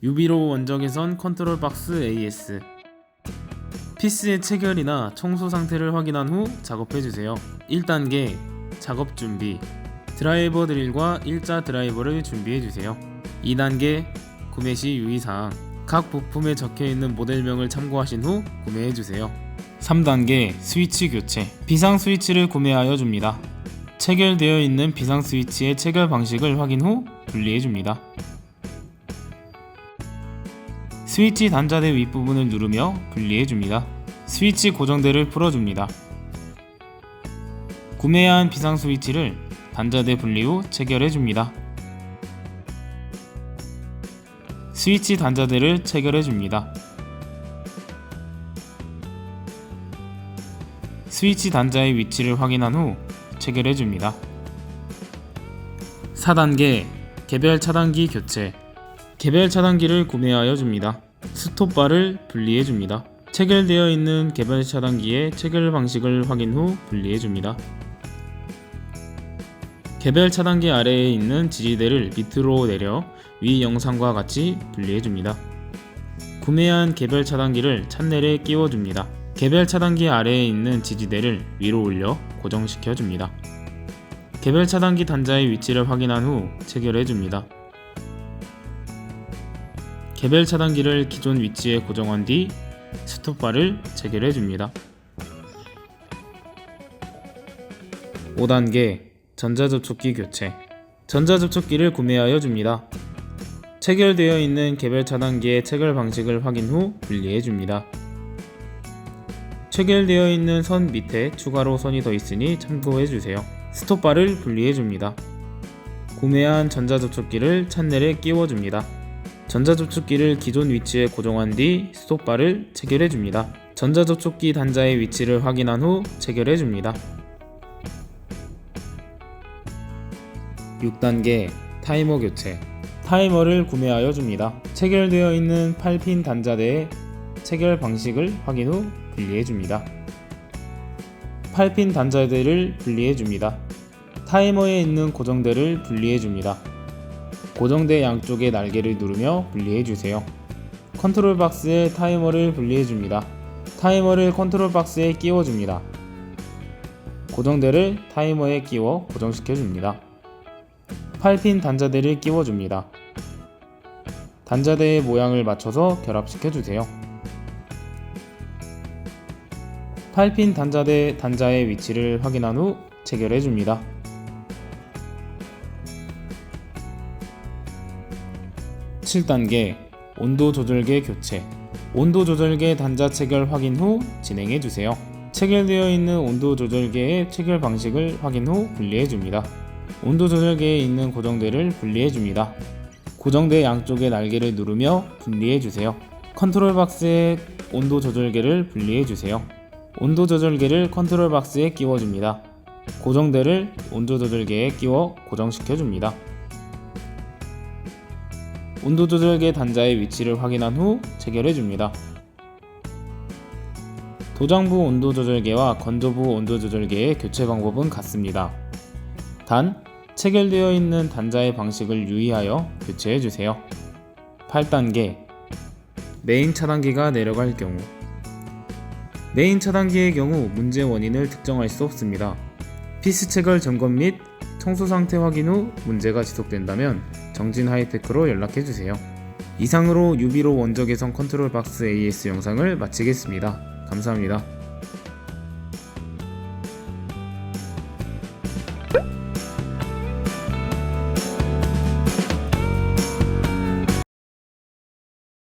유비로 원적외선 컨트롤 박스 AS 피스의 체결이나 청소 상태를 확인한 후 작업해 주세요. 1단계 작업 준비 드라이버 드릴과 일자 드라이버를 준비해 주세요. 2단계 구매 시 유의사항 각 부품에 적혀 있는 모델명을 참고하신 후 구매해 주세요. 3단계 스위치 교체 비상 스위치를 구매하여 줍니다. 체결되어 있는 비상 스위치의 체결 방식을 확인 후 분리해 줍니다. 스위치 단자대 윗부분을 누르며 분리해 줍니다. 스위치 고정대를 풀어줍니다. 구매한 비상 스위치를 단자대 분리 후 체결해 줍니다. 스위치 단자대를 체결해 줍니다. 스위치 단자의 위치를 확인한 후 체결해 줍니다. 4단계 개별 차단기 교체 개별 차단기를 구매하여 줍니다. 스톱바를 분리해 줍니다. 체결되어 있는 개별 차단기의 체결 방식을 확인 후 분리해 줍니다. 개별 차단기 아래에 있는 지지대를 밑으로 내려 위 영상과 같이 분리해 줍니다. 구매한 개별 차단기를 찬넬에 끼워 줍니다. 개별 차단기 아래에 있는 지지대를 위로 올려 고정시켜 줍니다. 개별 차단기 단자의 위치를 확인한 후 체결해 줍니다. 개별 차단기를 기존 위치에 고정한 뒤 스톱바를 체결해 줍니다. 5단계 전자접촉기 교체 전자접촉기를 구매하여 줍니다. 체결되어 있는 개별 차단기의 체결 방식을 확인 후 분리해 줍니다. 체결되어 있는 선 밑에 추가로 선이 더 있으니 참고해 주세요. 스톱바를 분리해 줍니다. 구매한 전자접촉기를 찬넬에 끼워 줍니다. 전자접촉기를 기존 위치에 고정한 뒤 스톱바를 체결해 줍니다. 전자접촉기 단자의 위치를 확인한 후 체결해 줍니다. 6단계 타이머 교체 타이머를 구매하여 줍니다. 체결되어 있는 8핀 단자대의 체결 방식을 확인 후 분리해 줍니다. 8핀 단자대를 분리해 줍니다. 타이머에 있는 고정대를 분리해 줍니다. 고정대 양쪽의 날개를 누르며 분리해 주세요. 컨트롤 박스에 타이머를 분리해 줍니다. 타이머를 컨트롤 박스에 끼워 줍니다. 고정대를 타이머에 끼워 고정시켜 줍니다. 8핀 단자대를 끼워 줍니다. 단자대의 모양을 맞춰서 결합시켜 주세요. 8핀 단자대 단자의 위치를 확인한 후 체결해 줍니다. 7단계 온도 조절계 교체 온도 조절계 단자 체결 확인 후 진행해 주세요. 체결되어 있는 온도 조절계의 체결 방식을 확인 후 분리해 줍니다. 온도 조절계에 있는 고정대를 분리해 줍니다. 고정대 양쪽의 날개를 누르며 분리해 주세요. 컨트롤 박스에 온도 조절계를 분리해 주세요. 온도 조절계를 컨트롤 박스에 끼워 줍니다. 고정대를 온도 조절계에 끼워 고정시켜 줍니다. 온도 조절계 단자의 위치를 확인한 후 체결해 줍니다. 도장부 온도 조절계와 건조부 온도 조절계의 교체 방법은 같습니다. 단, 체결되어 있는 단자의 방식을 유의하여 교체해 주세요. 8단계 메인 차단기가 내려갈 경우 메인 차단기의 경우 문제 원인을 특정할 수 없습니다. 피스 체결 점검 및 청소 상태 확인 후 문제가 지속된다면 정진 하이테크로 연락해 주세요. 이상으로 유비로 원적 개선 컨트롤 박스 AS 영상을 마치겠습니다. 감사합니다.